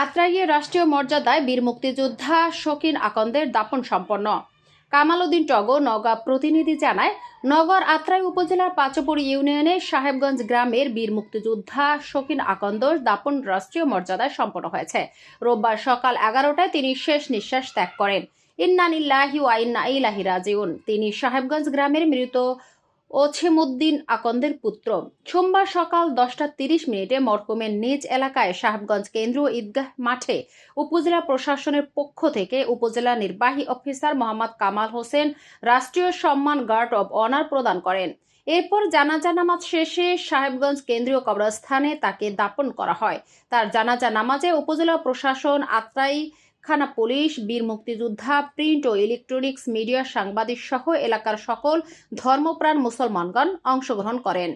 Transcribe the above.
আত্রাইয়ে রাষ্ট্রীয় মর্যাদায় বীর মুক্তিযোদ্ধা শকিন আকন্দের দাপন সম্পন্ন। কামালউদ্দিন টগো নওগাঁ প্রতিনিধি জানায়, নগর আত্রাই উপজেলার পাচপুরি ইউনিয়নের সাহেবগঞ্জ গ্রামের বীর মুক্তিযোদ্ধা শকিন আকন্দর দাপন রাষ্ট্রীয় মর্যাদায় সম্পন্ন হয়েছে। রোববার সকাল এগারোটায় তিনি শেষ নিঃশ্বাস ত্যাগ করেন। ইন্নানিল্লাহি ওয়া ইলাহি রাজিউন। তিনি সাহেবগঞ্জ গ্রামের মৃত ওছেমুদ্দিন আকন্দের পুত্র। সোমবার সকাল দশটা তিরিশ মিনিটে মরকুমের নিজ এলাকায় সাহেবগঞ্জ কেন্দ্রীয় ঈদগাহ মাঠে উপজেলা প্রশাসনের পক্ষ থেকে উপজেলা নির্বাহী অফিসার মোহাম্মদ কামাল হোসেন রাষ্ট্রীয় সম্মান গার্ড অব অনার প্রদান করেন। এরপর জানাজা নামাজ শেষে সাহেবগঞ্জ কেন্দ্রীয় কবরস্থানে তাকে দাপন করা হয়। তার জানাজা নামাজে উপজেলা প্রশাসন আত্রাই থানা পুলিশ, বীর মুক্তিযোদ্ধা, প্রিন্ট ও ইলেকট্রনিক্স মিডিয়া সাংবাদিক সহ এলাকার সকল ধর্মপ্রাণ মুসলমানগণ অংশগ্রহণ করেন।